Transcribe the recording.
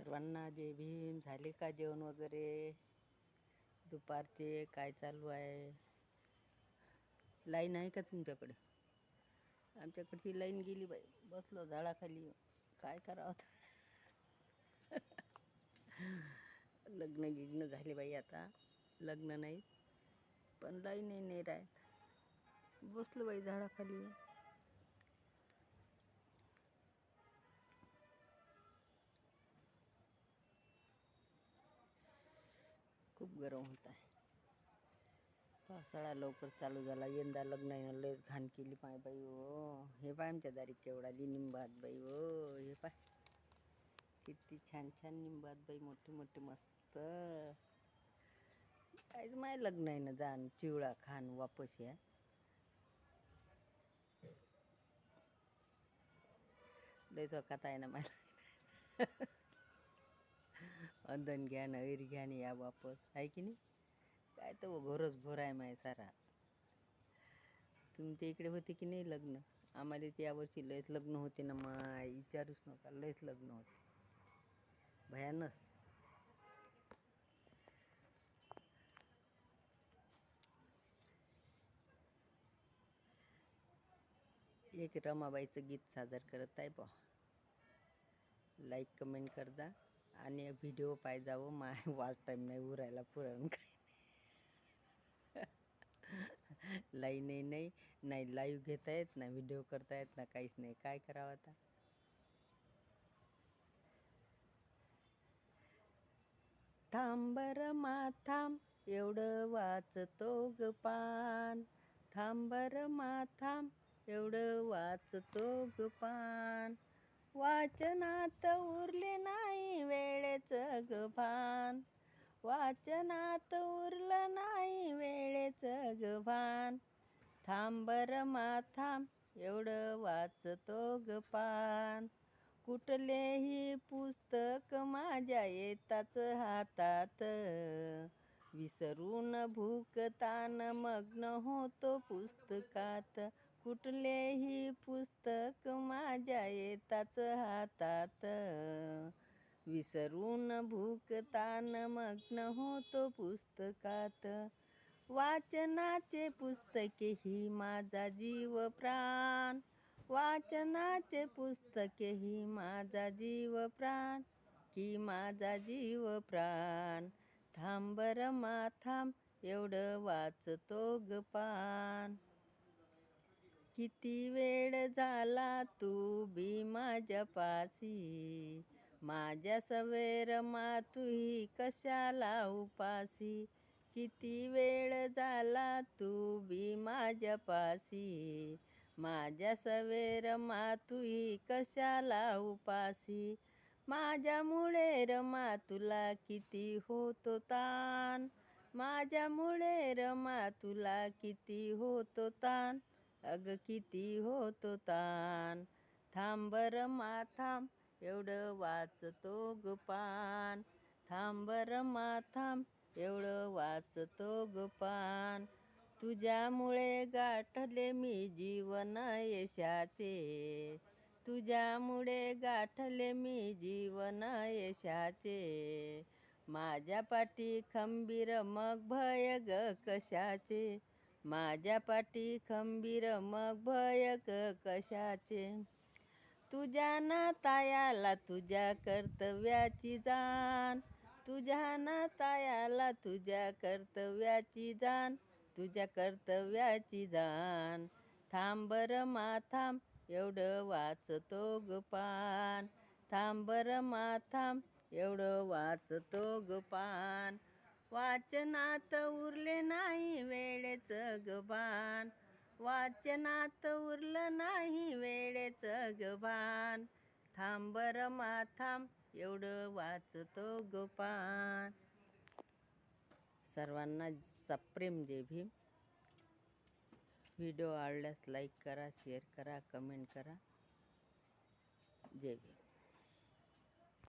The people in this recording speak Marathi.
सर्वांना जय भीम. झाले का जेवण वगैरे? दुपारचे काय चालू आहे? लाईन आहे का तुमच्याकडे? आमच्याकडची लाईन गेली बाई. बसलो झाडाखाली. काय करावं लग्न गिग्न झाले बाई आता. लग्न नाही पण लाईनही नाही राहत बसलो बाई झाडाखाली. गरम होत आहे. पावसाळा लवकर चालू झाला. यंदा लग्न आहे लयच घाण केली पाय बाई हो. हे पाय आमच्या दारी केवढाली निंबात बाई हो. हे पाय. किती छान छान निंबात बाई मोठे मोठे मस्त. काय माय लग्न आहे ना जाण चिवळा खान वापस या. लय चौकात आहे ना मला अंधन घ्या ना ऐर घ्यान या वापस. आहे की नाही? काय तर घोरच घोर आहे माय सारा. तुमच्या इकडे होते की नाही लग्न? आम्हाला ते यावर्षी लयच लग्न होते ना माय. विचारूच नका लयच लग्न होते. भयानस. एक रमाबाईचं गीत सादर करत आहे बा. लाईक कमेंट कर आणि व्हिडिओ पाय जावं माय वाच टाईम नाही उरायला पुरण काही लाईनही नाही नाही लाईव्ह घेता येत ना व्हिडिओ करता येत ना काहीच नाही. काय करावं आता? थांब मा माथांब एवढं वाचतो ग पान. थांब मा माथांब एवढं वाचतो ग पान. वाचनात उरले नाही वेळेचं ग भान. वाचनात उरलं नाही वेळेचं ग भान. थांब रमा माथांब एवढं वाचतो ग पान. कुठलेही पुस्तक माझ्या येताच हातात. विसरून भूकतान मग्न होतो पुस्तकात. कुठलेही पुस्तक माझ्या येताच हातात. विसरून भूकतान मग्न होतो पुस्तकात. वाचनाचे पुस्तके ही माझा जीव प्राण. वाचनाचे पुस्तके ही माझा जीव प्राण. की माझा जीव प्राण. थांबर माथांब एवढं वाचतो ग पान. किती वेळ झाला तू बी माझ्या पासी? माझ्या सवेर मातुही कशाला उपासी? किती वेळ झाला तू बी माझ्या पासी? माझ्या सवेर मातुही कशाला उपासी? माझ्यामुळे रमा तुला किती होतो तान माझ्यामुळे रमा तुला किती होतो ताण? अग किती होतो तान थांबर माथांब एवढं वाचतो ग पान. थांबर माथांब एवढं वाचतो ग पान. तुझ्यामुळे गाठले मी जीवन यशाचे. तुझ्यामुळे गाठले मी जीवन यशाचे. माझ्या पाठी खंबीर मग भय ग कशाचे? माझ्या पाठी खंबीर मग भयक कशाचे? तुझ्या नातायाला तुझ्या कर्तव्याची जाण. तुझ्या नातायाला तुझ्या कर्तव्याची जाण. तुझ्या कर्तव्याची जाण. थांबर माथाम एवढं वाचतो ग पान. थांबर माथाम एवढं वाचतो ग पान. वाचनात उरले नाही वेळेचं गबान. वाचनात उरलं नाही वेळेचं गबान. थांब रमा माथांब एवढं वाचतो गपान. सर्वांना सप्रेम जय भीम. व्हिडिओ आवडल्यास लाईक करा शेअर करा कमेंट करा. जय भीम.